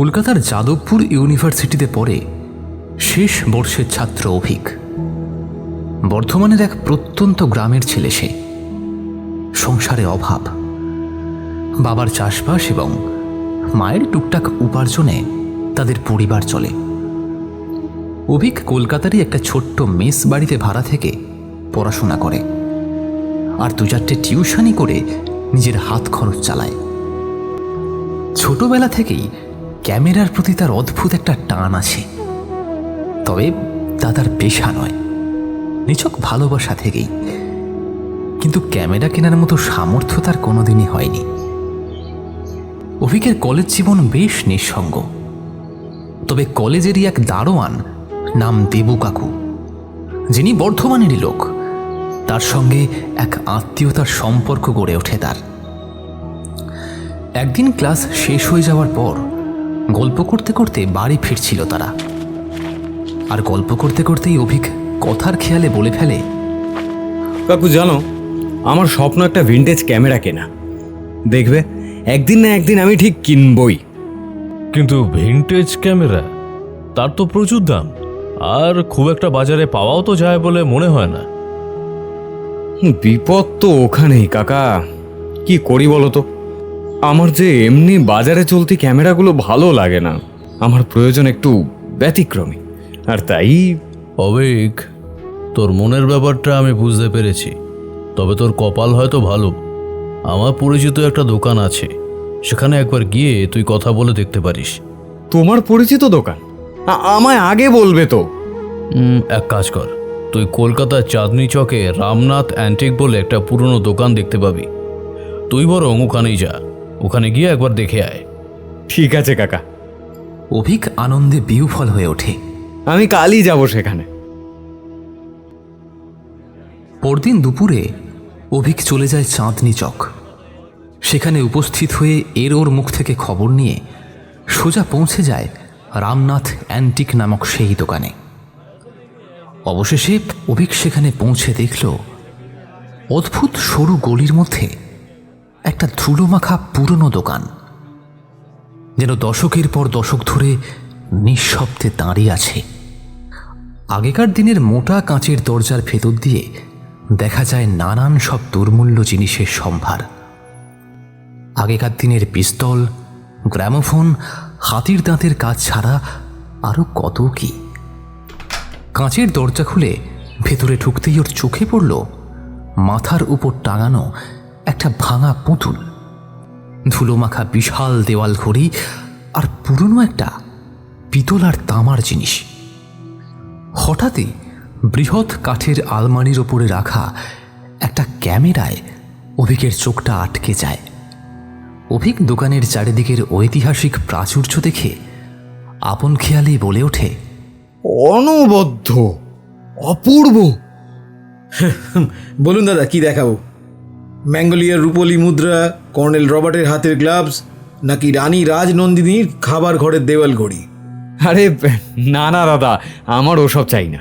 কলকাতার যাদবপুর ইউনিভার্সিটিতে পড়ে শেষ বর্ষের ছাত্র অভিক। বর্ধমানের এক প্রত্যন্ত গ্রামের ছেলে সে। সংসারে অভাব। বাবার চাষবাস এবং মায়ের টুকটাক উপার্জনে তাদের পরিবার চলে। অভিক কলকাতারই একটা ছোট্ট মেস বাড়িতে ভাড়া থেকে পড়াশোনা করে। আর দু চারটে টিউশনি করে নিজের হাত খরচ চালায়। ছোটবেলা থেকেই ক্যামেরার প্রতি তার অদ্ভুত একটা টান আছে। তবে তা তার পেশা নয়। নিছক ভালোবাসা থেকেই। কিন্তু ক্যামেরা কেনার মতো সামর্থ্য তার কোনোদিনই হয়নি। অভিকের কলেজ জীবন বেশ নিঃসঙ্গ। তবে কলেজেরই এক দারোয়ান নাম দেবু কাকু, যিনি বর্ধমানেরই লোক। তার সঙ্গে এক আত্মীয়তার সম্পর্ক গড়ে ওঠে তার। একদিন ক্লাস শেষ হয়ে যাওয়ার পর গল্প করতে করতে বাড়ি ফিরছিল তারা। আর গল্প করতে করতেই অভিক কথার খেয়ালে বলে ফেলে কাকু জানো আমার স্বপ্ন একটা ভিনটেজ ক্যামেরা কেনা। দেখবে একদিন না একদিন আমি ঠিক কিনবই। কিন্তু ভিনটেজ ক্যামেরা তার তো প্রচুর দাম। আর খুব একটা বাজারে পাওয়াও তো যায় বলে মনে হয় না। বিপদ তো ওখানেই কাকা। কি করি বলো তো? আমার যে এমনি বাজারে চলতি ক্যামেরাগুলো ভালো লাগে না আমার প্রয়োজন একটু ব্যতিক্রমী। আর তাই অবেক তোর মনের ব্যাপারটা আমি বুঝতে পেরেছি তবে তোর কপাল হয়তো ভালো। আমার পরিচিত একটা দোকান আছে সেখানে একবার গিয়ে তুই কথা বলে দেখতে পারিস। তোমার পরিচিত দোকান? আমায় আগে বলবে তো। এক কাজ কর তুই কলকাতার চাঁদনি চকে রামনাথ অ্যান্টিক বলে একটা পুরনো দোকান দেখতে পাবি। তুই বরং ওখানেই যা। ওখানে গিয়ে একবার দেখে আয়। ঠিক আছে কাকা। অভিক আনন্দে বিউফল হয়ে ওঠে। আমি কালই যাব সেখানে। পরদিন দুপুরে অভিক চলে যায় চাঁদনি চক। সেখানে উপস্থিত হয়ে এর ওর মুখ থেকে খবর নিয়ে সোজা পৌঁছে যায় রামনাথ অ্যান্টিক নামক সেই দোকানে। অবশেষে অভিক সেখানে পৌঁছে দেখল অদ্ভুত সরু গলির মধ্যে একটা ধুলোমাখা পুরনো দোকান, যেন দশকের পর দশক ধরে নিঃশব্দে দাঁড়িয়ে আছে। আগেকার দিনের মোটা কাঁচের দরজার ভেতর দিয়ে দেখা যায় নানান সব দুর্মূল্য জিনিসের সম্ভার। আগেকার দিনের পিস্তল, গ্রামোফোন, হাতির দাঁতের কাজ ছাড়া আরও কত কি? কাঁচের দরজা খুলে ভেতরে ঢুকতেই ওর চোখে পড়ল মাথার উপর টাঙানো একটা ভাঙা পুতুল। ধুলোমাখা বিশাল দেওয়াল ঘড়ি আর পুরনো একটা পিতল আর তামার জিনিস। হঠাৎই বৃহৎ কাঠের আলমারির ওপরে রাখা একটা ক্যামেরায় অভিকের চোখটা আটকে যায়। অভিক দোকানের চারিদিকের ঐতিহাসিক প্রাচুর্য দেখে আপন খেয়ালেই বলে ওঠে অনবদ্য অপূর্ব। বলুন দাদা কি দেখাবো? ম্যাঙ্গোলিয়ার রূপলি মুদ্রা কর্নেল রবার্টের হাতের গ্লাভস নাকি রানী রাজনন্দিনীর খাবার ঘরের দেওয়াল ঘড়ি আরে না না দাদা আমার ওসব চাই না।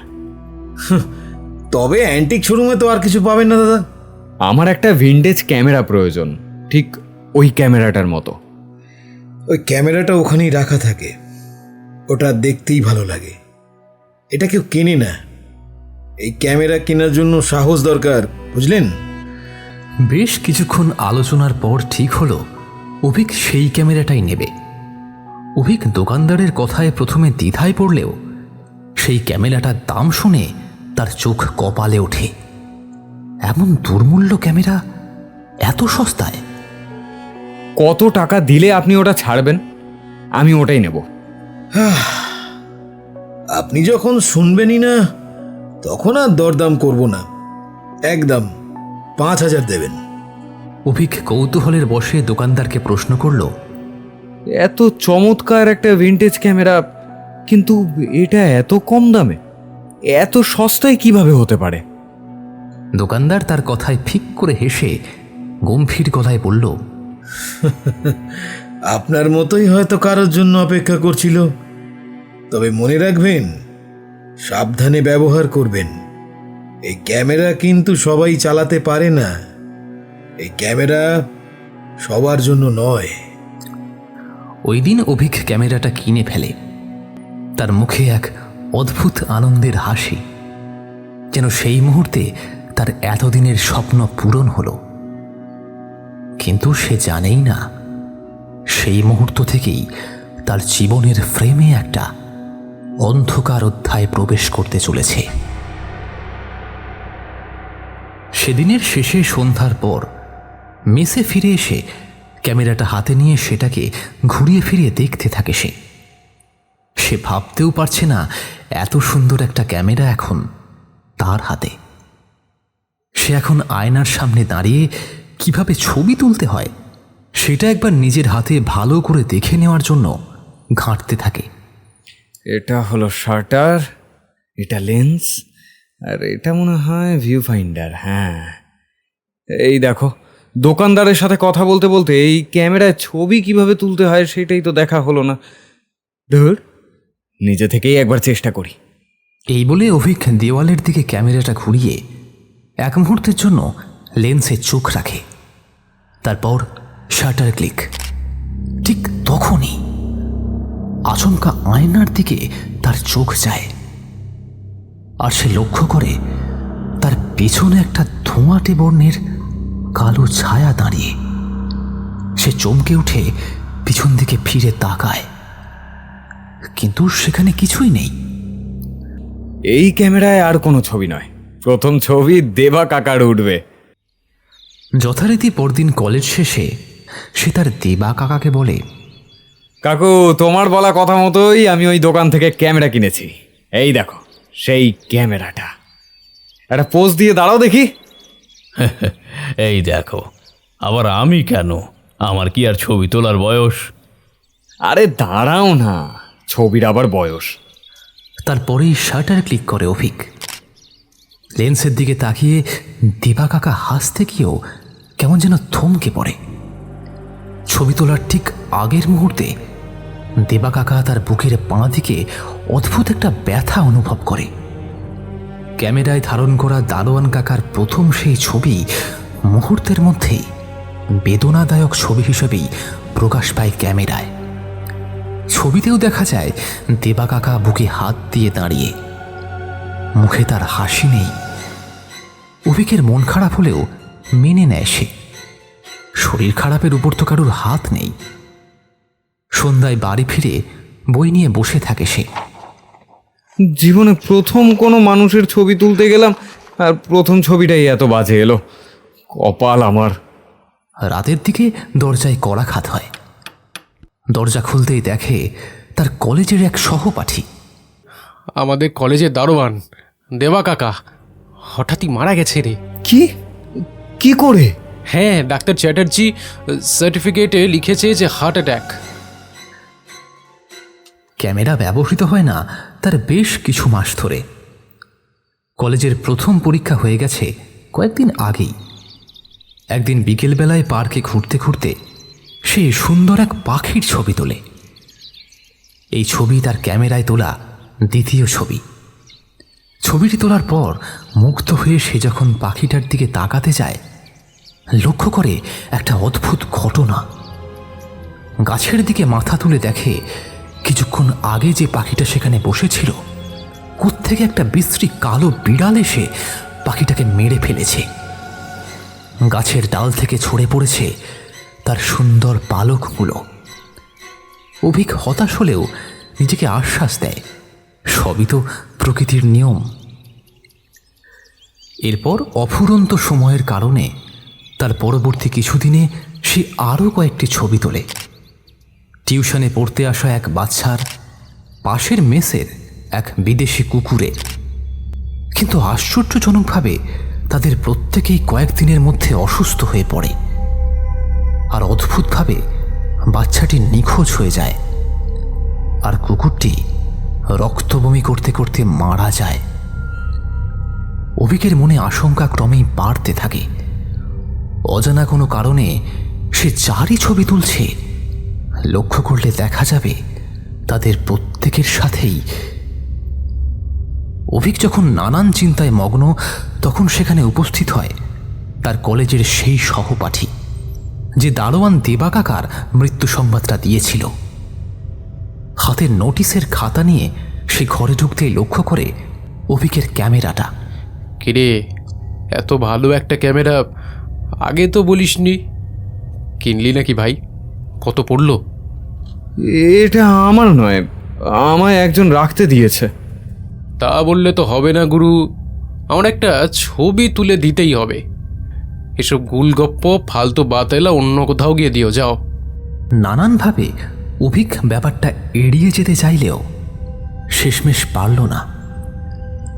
তবে অ্যান্টিক শোরুমে তো আর কিছু পাবেন না দাদা। আমার একটা ভিনটেজ ক্যামেরা প্রয়োজন ঠিক ওই ক্যামেরাটার মতো। ওই ক্যামেরাটা ওখানেই রাখা থাকে ওটা দেখতেই ভালো লাগে। এটা কেউ কেনে না। এই ক্যামেরা কেনার জন্য সাহস দরকার বুঝলেন? বেশ কিছুক্ষণ আলোচনার পর ঠিক হলো অভিক সেই ক্যামেরাটাই নেবে। অভিক দোকানদারের কথায় প্রথমে দ্বিধায় পড়লেও সেই ক্যামেরাটার দাম শুনে তার চোখ কপালে ওঠে। এমন দুর্মূল্য ক্যামেরা এত সস্তায়? কত টাকা দিলে আপনি ওটা ছাড়বেন? আমি ওটাই নেব। আপনি যখন শুনবেনই না তখন আর দরদাম করব না। একদম। পাঁচ হাজার দেবেন। অভিক কৌতূহলের বসে দোকানদারকে প্রশ্ন করল এত চমৎকার একটা ভিনটেজ ক্যামেরা কিন্তু এটা এত কম দামে এত সস্তায় কীভাবে হতে পারে? দোকানদার তার কথায় ফিক করে হেসে গম্ভীর গলায় বলল আপনার মতোই হয়তো কারোর জন্য অপেক্ষা করছিল। তবে মনে রাখবেন সাবধানে ব্যবহার করবেন। এই ক্যামেরা কিন্তু সবাই চালাতে পারে না। এই ক্যামেরা সবার জন্য নয়। ওই দিন অভিক ক্যামেরাটা কিনে ফেলে। তার মুখে এক অদ্ভুত আনন্দের হাসি। যেন সেই মুহূর্তে তার এতদিনের স্বপ্ন পূরণ হলো। কিন্তু সে জানেই না, সেই মুহূর্ত থেকেই তার জীবনের ফ্রেমে একটা অন্ধকার অধ্যায় প্রবেশ করতে চলেছে। সেদিনের শেষে সন্ধ্যার পর, মেসে ফিরে এসে ক্যামেরাটা হাতে নিয়ে সেটাকে ঘুরিয়ে ফিরিয়ে দেখতে থাকে সে। সে ভাবতেও পারছে না এত সুন্দর একটা ক্যামেরা এখন তার হাতে। সে এখন আয়নার সামনে দাঁড়িয়ে কীভাবে ছবি তুলতে হয়, সেটা একবার নিজের হাতে ভালো করে দেখে নেওয়ার জন্য ঘাঁটতে থাকে। এটা হলো শার্টার এটা লেন্স। আর, এটা মনে হয় ভিউ ফাইন্ডার হ্যাঁ। এই দেখো, দোকানদারের সাথে কথা বলতে বলতে এই ক্যামেরায় ছবি কীভাবে তুলতে হয় সেটাই তো দেখা হলো না। ধর, নিজে থেকেই একবার চেষ্টা করি। এই বলে অভিক দেওয়ালের দিকে ক্যামেরাটা ঘুরিয়ে এক মুহূর্তের জন্য লেন্সে চোখ রাখে। তারপর শাটার ক্লিক। ঠিক তখনই আচমকা আয়নার দিকে তার চোখ যায়। আর সে লক্ষ্য করে তার পেছনে একটা ধোঁয়াটে বর্ণের কালো ছায়া দাঁড়িয়ে। সে চমকে উঠে পিছন দিকে ফিরে তাকায়। কিন্তু সেখানে কিছুই নেই। এই ক্যামেরায় আর কোনো ছবি নয়। প্রথম ছবি দেবা কাকার উঠবে। যথারীতি পরদিন কলেজ শেষে সে তার দেবা কাকাকে বলে কাকু তোমার বলা কথা মতোই আমি ওই দোকান থেকে ক্যামেরা কিনেছি। এই দেখো। সেই ক্যামেরাটা। একটা পোজ দিয়ে দাঁড়াও দেখি। এই দেখো আবার আমি কেন? আমার কি আর ছবি তোলার বয়স? আরে দাঁড়াও না ছবির আবার বয়স। তারপরেই শাটার ক্লিক করে অভিক। লেন্সের দিকে তাকিয়ে দিবা কাকা হাসতে গিয়েও কেমন যেন থমকে পড়ে। ছবি তোলার ঠিক আগের মুহূর্তে দেবা কাকা তার বুকের বাঁ দিকে অদ্ভুত একটা ব্যথা অনুভব করে। ক্যামেরায় ধারণ করা দারোয়ান কাকার প্রথম সেই ছবি মুহূর্তের মধ্যেই বেদনাদায়ক ছবি হিসেবেই প্রকাশ পায় ক্যামেরায়। ছবিতেও দেখা যায়, দেবা কাকা বুকে হাত দিয়ে দাঁড়িয়ে। মুখে তার হাসি নেই। অভিকের মন খারাপ হলেও মেনে নেয় সে। শরীর খারাপের উপর তো কারোর হাত নেই। সন্ধ্যায় বাড়ি ফিরে বই নিয়ে বসে থাকে সে। জীবনে প্রথম কোনো মানুষের ছবি তুলতে গেলাম আর প্রথম ছবিটাই এত বাজে এলো। কপাল আমার। রাতের দিকে দরজায় কড়াঘাত হয়। দরজা খুলতেই দেখে তার কলেজের এক সহপাঠী। আমাদের কলেজের দারোয়ান দেবা কাকা হঠাৎই মারা গেছে রে। কি? কি করে? হ্যাঁ ডাক্তার চ্যাটার্জি সার্টিফিকেটে লিখেছে যে হার্ট অ্যাটাক ক্যামেরা ব্যবহৃত হয় না, তার বেশ কিছু মাস ধরে। কলেজের প্রথম পরীক্ষা হয়ে গেছে কয়েকদিন আগেই। একদিন বিকেলবেলায় পার্কে ঘুরতে ঘুরতে সে সুন্দর এক পাখির ছবি তোলে। এই ছবি তার ক্যামেরায় তোলা দ্বিতীয় ছবি। ছবিটি তোলার পর মুগ্ধ হয়ে সে যখন পাখিটার দিকে তাকাতে যায়, লক্ষ্য করে একটা অদ্ভুত ঘটনা। গাছের দিকে মাথা তুলে দেখে কিছুক্ষণ আগে যে পাখিটা সেখানে বসেছিল, কোত্থেকে একটা বিশ্রী কালো বিড়াল এসে পাখিটাকে মেরে ফেলেছে। গাছের ডাল থেকে ছড়ে পড়েছে তার সুন্দর পালকগুলো। অভিক হতাশ হলেও নিজেকে আশ্বাস দেয়, সবই তো প্রকৃতির নিয়ম। এরপর অফুরন্ত সময়ের কারণে তার পরবর্তী কিছুদিনে সে আরও কয়েকটি ছবি তোলে। টিউশনে পড়তে আসা এক বাচ্চার পাশের মেসের এক বিদেশি কুকুরের কিন্তু আশ্চর্যজনকভাবে তাদের প্রত্যেকেই কয়েকদিনের মধ্যে অসুস্থ হয়ে পড়ে। আর অদ্ভুতভাবে বাচ্চাটি নিখোঁজ হয়ে যায়। আর কুকুরটি রক্তবমি করতে করতে মারা যায়। অভিকের মনে আশঙ্কা ক্রমেই বাড়তে থাকে। অজানা কোনো কারণে সে যারই ছবি তুলছে। লক্ষ্য করলে দেখা যাবে তাদের প্রত্যেকের সাথেই। অভিক যখন নানান চিন্তায় মগ্ন, তখন সেখানে উপস্থিত হয় তার কলেজের সেই সহপাঠী, যে দারোয়ান দেবাকাকার মৃত্যু সংবাদটা দিয়েছিল। হাতে নোটিশের খাতা নিয়ে সে ঘরে ঢুকতেই লক্ষ্য করে অভিকের ক্যামেরাটা। কিরে, এত ভালো একটা ক্যামেরা, আগে তো বলিসনি। কিনলি নাকি ভাই? কত পড়ল? এটা আমার নয় আমায় একজন রাখতে দিয়েছে। তা বললে তো হবে না গুরু। আমার একটা ছবি তুলে দিতেই হবে। এসব গুলগপ্প ফালতু বাতেলা অন্য কোথাও গিয়ে দিও যাও। নানানভাবে অভিক ব্যাপারটা এড়িয়ে যেতে চাইলেও শেষমেশ পারল না।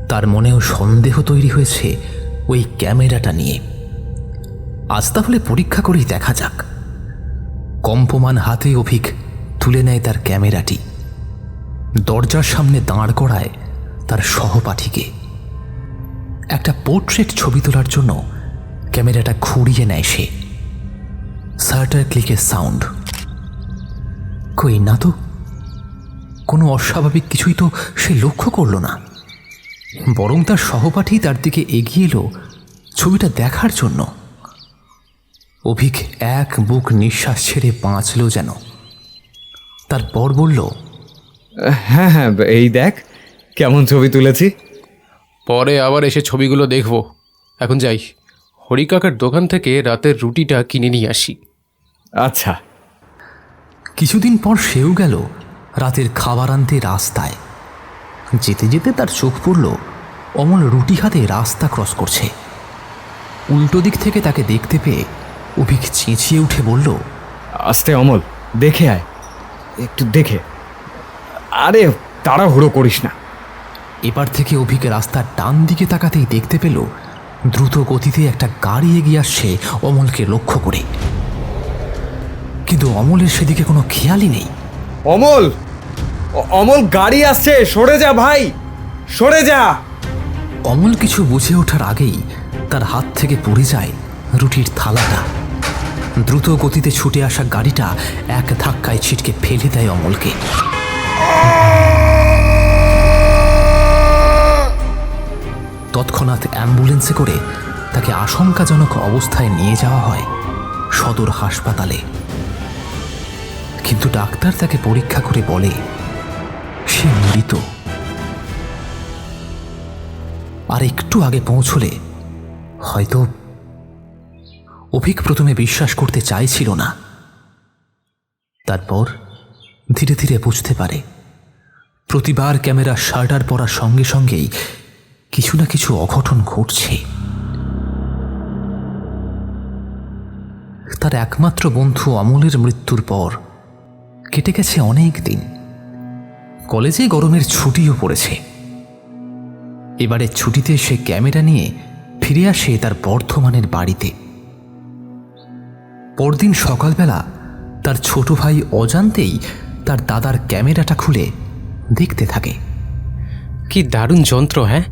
তার মনেও সন্দেহ তৈরি হয়েছে ওই ক্যামেরাটা নিয়ে। আজ তাহলে পরীক্ষা করেই দেখা যাক। কম্পমান হাতে অভিক তুলে নেয় তার ক্যামেরাটি। দরজার সামনে দাঁড় করায় তার সহপাঠীকে। একটা পোর্ট্রেট ছবি তোলার জন্য ক্যামেরাটা ঘুরিয়ে নেয় সে। সার্টার ক্লিকের সাউন্ড। কই না তো? কোনো অস্বাভাবিক কিছুই তো সে লক্ষ্য করল না। বরং তার সহপাঠী তার দিকে এগিয়ে এলো ছবিটা দেখার জন্য। অভিক এক বুক নিঃশ্বাস ছেড়ে বাঁচল যেন। তারপর বলল হ্যাঁ হ্যাঁ এই দেখ কেমন ছবি তুলেছি। পরে আবার এসে ছবিগুলো দেখব। এখন যাই হরিকাকার দোকান থেকে রাতের রুটিটা কিনে নিয়ে আসি। আচ্ছা। কিছুদিন পর সেও গেল রাতের খাবার আনতে রাস্তায়। যেতে যেতে তার চোখ পড়ল অমল রুটি হাতে রাস্তা ক্রস করছে। উল্টো দিক থেকে তাকে দেখতে পেয়ে অভিক চেঁচিয়ে উঠে বলল আস্তে অমল দেখে আয়। একটু দেখে। আরে তাড়াহুড়ো করিস না। এবার থেকে অভিক রাস্তার ডান দিকে তাকাতেই দেখতে পেল দ্রুত গতিতে একটা গাড়ি এগিয়ে আসছে অমলকে লক্ষ্য করে। কিন্তু অমলের সেদিকে কোনো খেয়ালই নেই। অমল! অমল গাড়ি আসছে সরে যা ভাই সরে যা। অমল কিছু বুঝে ওঠার আগেই তার হাত থেকে পড়ে যায় রুটির থালাটা। দ্রুত গতিতে ছুটে আসা গাড়িটা এক ধাক্কায় ছিটকে ফেলে দেয় অমলকে। তৎক্ষণাৎ অ্যাম্বুলেন্সে করে তাকে আশঙ্কাজনক অবস্থায় নিয়ে যাওয়া হয় সদর হাসপাতালে। কিন্তু ডাক্তার তাকে পরীক্ষা করে বলে, সে মৃত। আর একটু আগে পৌঁছলে হয়তো অভিক প্রথমে বিশ্বাস করতে চাইছিল না। তারপর ধীরে ধীরে বুঝতে পারে, প্রতিবার ক্যামেরা শার্টার পরার সঙ্গে সঙ্গেই কিছু না কিছু অঘটন ঘটছে। তার একমাত্র বন্ধু অমলের মৃত্যুর পর কেটে গেছে অনেক দিন। কলেজে গরমের ছুটিও পড়েছে। এবারে ছুটিতে সে ক্যামেরা নিয়ে ফিরে আসে তার বর্ধমানের বাড়িতে। পরদিন সকালবেলা তার ছোট ভাই অজান্তেই তার দাদার ক্যামেরাটা খুলে দেখতে থাকে। কি দারুণ যন্ত্র হ্যাঁ?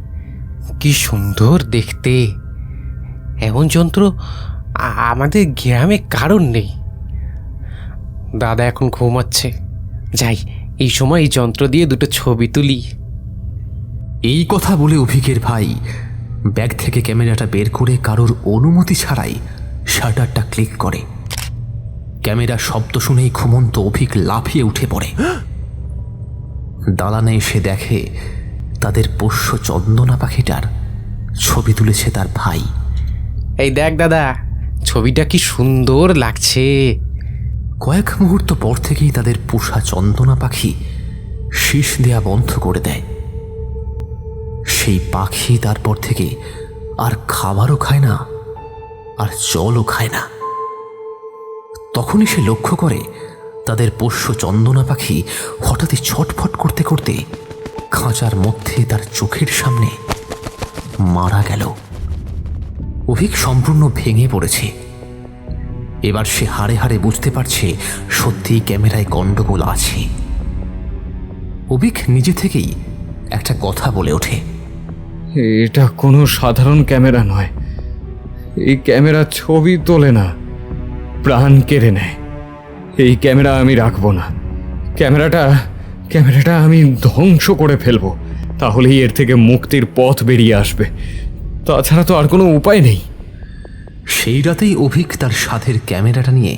কি সুন্দর দেখতে। এমন যন্ত্র আমাদের গ্রামে কারণ নেই। দাদা এখন ঘুমাচ্ছে। যাই এই সময় এই যন্ত্র দিয়ে দুটো ছবি তুলি। এই কথা বলে অভিকের ভাই ব্যাগ থেকে ক্যামেরাটা বের করে কারোর অনুমতি ছাড়াই শাটারটা ক্লিক করে। ক্যামেরা শব্দ শুনেই ঘুমন্ত অভিক লাফিয়ে উঠে পড়ে। দালানে এসে দেখে তাদের পোষ্য চন্দনা পাখিটার ছবি তুলেছে তার ভাই। এই দেখ দাদা ছবিটা কি সুন্দর লাগছে। কয়েক মুহূর্ত পর থেকেই তাদের পোষা চন্দনা পাখি শীষ দেয়া বন্ধ করে দেয়। সেই পাখি তারপর থেকে আর খাবারও খায় না। আর জলও খায় না। তখনই সে লক্ষ্য করে তাদের পোষ্য চন্দনা পাখি হঠাৎই ছটফট করতে করতে খাঁচার মধ্যে তার চোখের সামনে মারা গেল। অভিক সম্পূর্ণ ভেঙে পড়েছে। এবার সে হাড়ে হাড়ে বুঝতে পারছে সত্যিই ক্যামেরায় গণ্ডগোল আছে। অভিক নিজে থেকেই একটা কথা বলে ওঠে। এটা কোনো সাধারণ ক্যামেরা নয়। এই ক্যামেরা ছবি তোলে না। প্রাণ কেড়ে নেয়। এই ক্যামেরা আমি রাখব না। ক্যামেরাটা ক্যামেরাটা আমি ধ্বংস করে ফেলব। তাহলেই এর থেকে মুক্তির পথ বেরিয়ে আসবে। তাছাড়া তো আর কোনো উপায় নেই। সেই রাতেই অভিক তার সাথের ক্যামেরাটা নিয়ে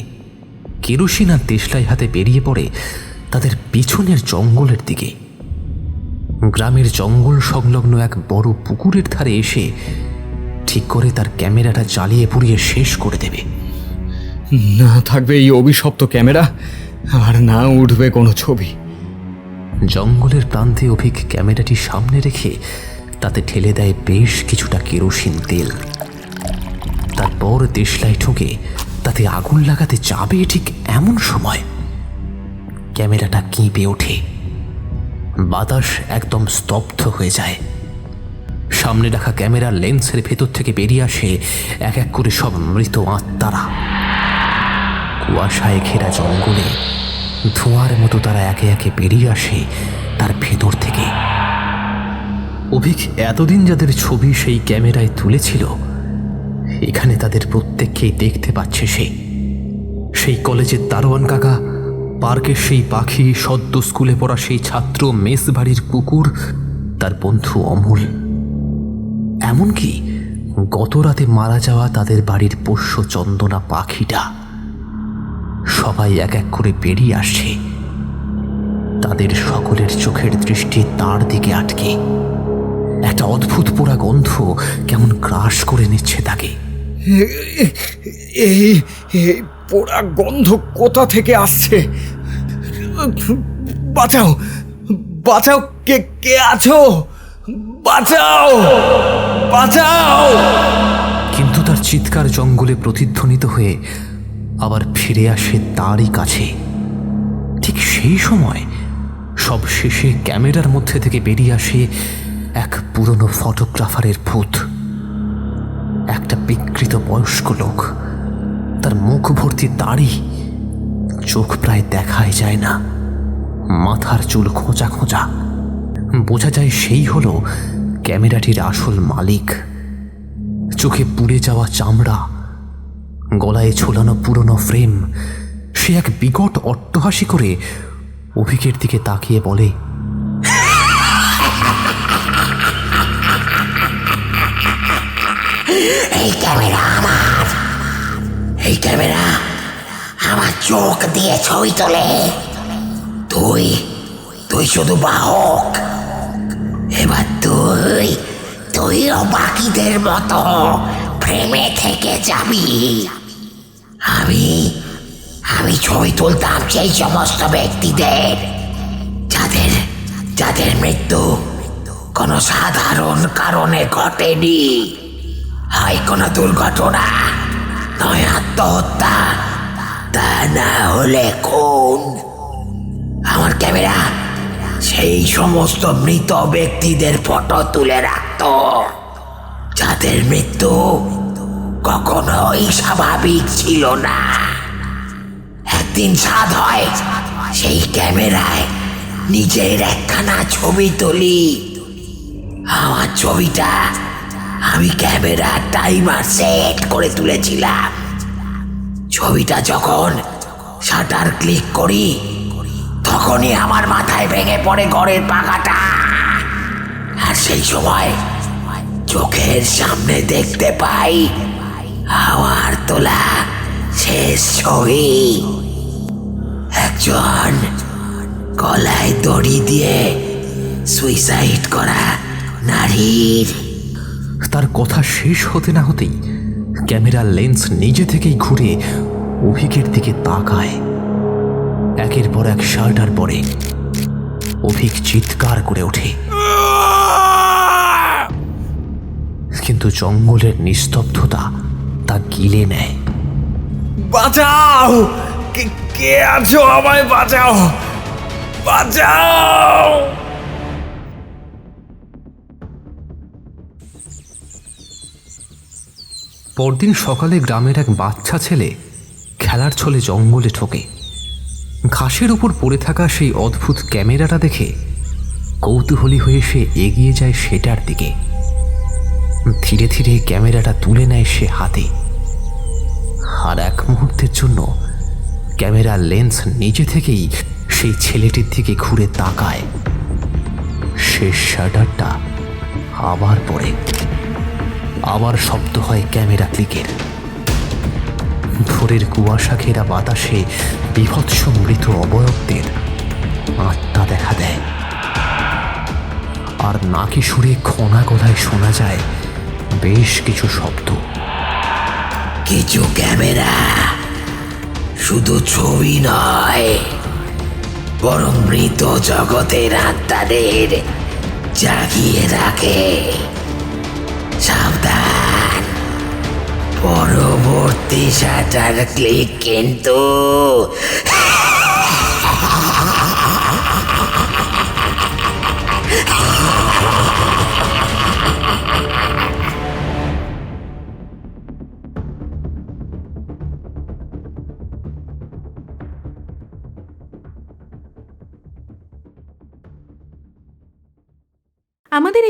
কেরোসিন আর দেশলাই হাতে বেরিয়ে পড়ে তাদের পিছনের জঙ্গলের দিকে। গ্রামের জঙ্গল সংলগ্ন এক বড় পুকুরের ধারে এসে ঠিক করে তার ক্যামেরাটা জ্বালিয়ে পুড়িয়ে শেষ করে দেবে। না থাকবে এই অভিশপ্ত ক্যামেরা আর না উঠবে কোনো ছবি। জঙ্গলের প্রান্তে অভিক ক্যামেরাটি সামনে রেখে তাতে ঠেলে দেয় বেশ কিছুটা কেরোসিন তেল। তারপর দেশলাই ঠুকে তাতে আগুন লাগাতে যাবে ঠিক এমন সময়। ক্যামেরাটা কেঁপে ওঠে। বাতাস একদম স্তব্ধ হয়ে যায়। সামনে রাখা ক্যামেরার লেন্সের ভেতর থেকে বেরিয়ে আসে এক এক করে সব মৃত আত্মারা। কুয়াশায় ঘেরা জঙ্গলে ধোঁয়ার মতো তারা একে একে বেরিয়ে আসে তার ভেতর থেকে। অভিক এতদিন যাদের ছবি সেই ক্যামেরায় তুলেছিল, এখানে তাদের প্রত্যেককেই দেখতে পাচ্ছে সে। সেই কলেজের দারোয়ান কাকা, পার্কের সেই পাখি, সদ্য স্কুলে পড়া সেই ছাত্র মেস বাড়ির কুকুর, তার বন্ধু অমল। এমনকি গত রাতে মারা যাওয়া তাদের বাড়ির পোষ্য চন্দনা পাখিটা সবাই এক এক করে বেরিয়ে আসছে। তাদের সকলের চোখের দৃষ্টি তার দিকে আটকে। একটা অদ্ভুত পোড়া গন্ধ কেমন গ্রাস করে নিচ্ছে তাকে। এই পোড়া গন্ধ কোথা থেকে আসছে? বাঁচাও বাঁচাও, কে কে আছো? বাঁচাও! বাঁচাও! কিন্তু তার চিৎকার জঙ্গলে প্রতিধ্বনিত হয়ে আবার ফিরে আসে তারই কাছে। ঠিক সেই সময় সব শেষে ক্যামেরার মধ্যে থেকে বেরিয়ে আসে এক পুরনো ফটোগ্রাফারের ভূত। একটা বিকৃত বয়স্ক লোক। তার মুখ ভর্তি দাড়ি চোখ প্রায় দেখাই যায় না। মাথার চুল খোঁচা খোঁচা। বোঝা যায় সেই হলো ক্যামেরাটির আসল মালিক। চোখে পুড়ে যাওয়া চামড়া, গলায় ঝোলানো পুরনো ফ্রেম, সে এক বিকট অট্টহাসি করে অভিকের দিকে তাকিয়ে বলে, এই ক্যামেরা আমার, এই ক্যামেরা আমার চোখ দিয়ে ছবি তোলে। তুই তুই শুধু বাহক। এবার তুই, তুইও বাকিদের মতো প্রেমে থেকে যাবি। আমি আমি ছবি তুলতাম সেই সমস্ত ব্যক্তিদের, যাদের যাদের মৃত্যু কোনো সাধারণ কারণে ঘটেনি। হয় কোনো দুর্ঘটনা, নয় আত্মহত্যা, তা না হলে কোন আমার ক্যামেরা সেই সমস্ত মৃত ব্যক্তিদের ফটো তুলে রাখত। যাদের মৃত্যু কখনোই স্বাভাবিক ছিল না। একদিন সাদ হয়, সেই ক্যামেরায় নিজের একখানা ছবি তুলি। আমার ছবিটা আমি ক্যামেরা টাইমার সেট করে তুলেছিলাম। ছবিটা যখন শাটার ক্লিক করি তখনই আমার মাথায় ভেঙে পড়ে ঘরের পাখাটা। আর সেই সময় চোখের সামনে দেখতে পাই আমার তোলা শেষ ছবি। একজন গলায় দড়ি দিয়ে সুইসাইড করা নারীর। তার কথা শেষ হতে না হতেই ক্যামেরার লেন্স নিজে থেকেই ঘুরে অভিকের দিকে তাকায়। একের পর এক শার্টার পরে অভিক চিৎকার করে ওঠে। কিন্তু জঙ্গলের নিস্তব্ধতা তা গিলে নেয়। বাঁচাও! কে কে আছো আমায় বাঁচাও? বাঁচাও! পরদিন সকালে গ্রামের এক বাচ্চা ছেলে খেলার ছলে জঙ্গলে ঠোকে। ঘাসের উপর পড়ে থাকা সেই অদ্ভুত ক্যামেরাটা দেখে কৌতূহলী হয়ে সে এগিয়ে যায় সেটার দিকে। ধীরে ধীরে ক্যামেরাটা তুলে নেয় সে হাতে। আর এক মুহূর্তের জন্য ক্যামেরার লেন্স নিজে থেকেই সেই ছেলেটির দিকে ঘুরে তাকায়। শেষ শাটারটা আবার পড়ে। আবার শব্দ হয় ক্যামেরা ক্লিকের। ভোরের কুয়াশা ঘেরা বাতাসে বিভৎস মৃত অবয়বদের আত্মা দেখা দেয়। আর নাকি সুরে খোনা গলায় শোনা যায় বেশ কিছু শব্দ। কিছু ক্যামেরা, শুধু ছবি নয়, বরং মৃত জগতের আত্মাদের জাগিয়ে রাখে। সাবধান। পরবর্তী সাটার ক্লিক কিন্তু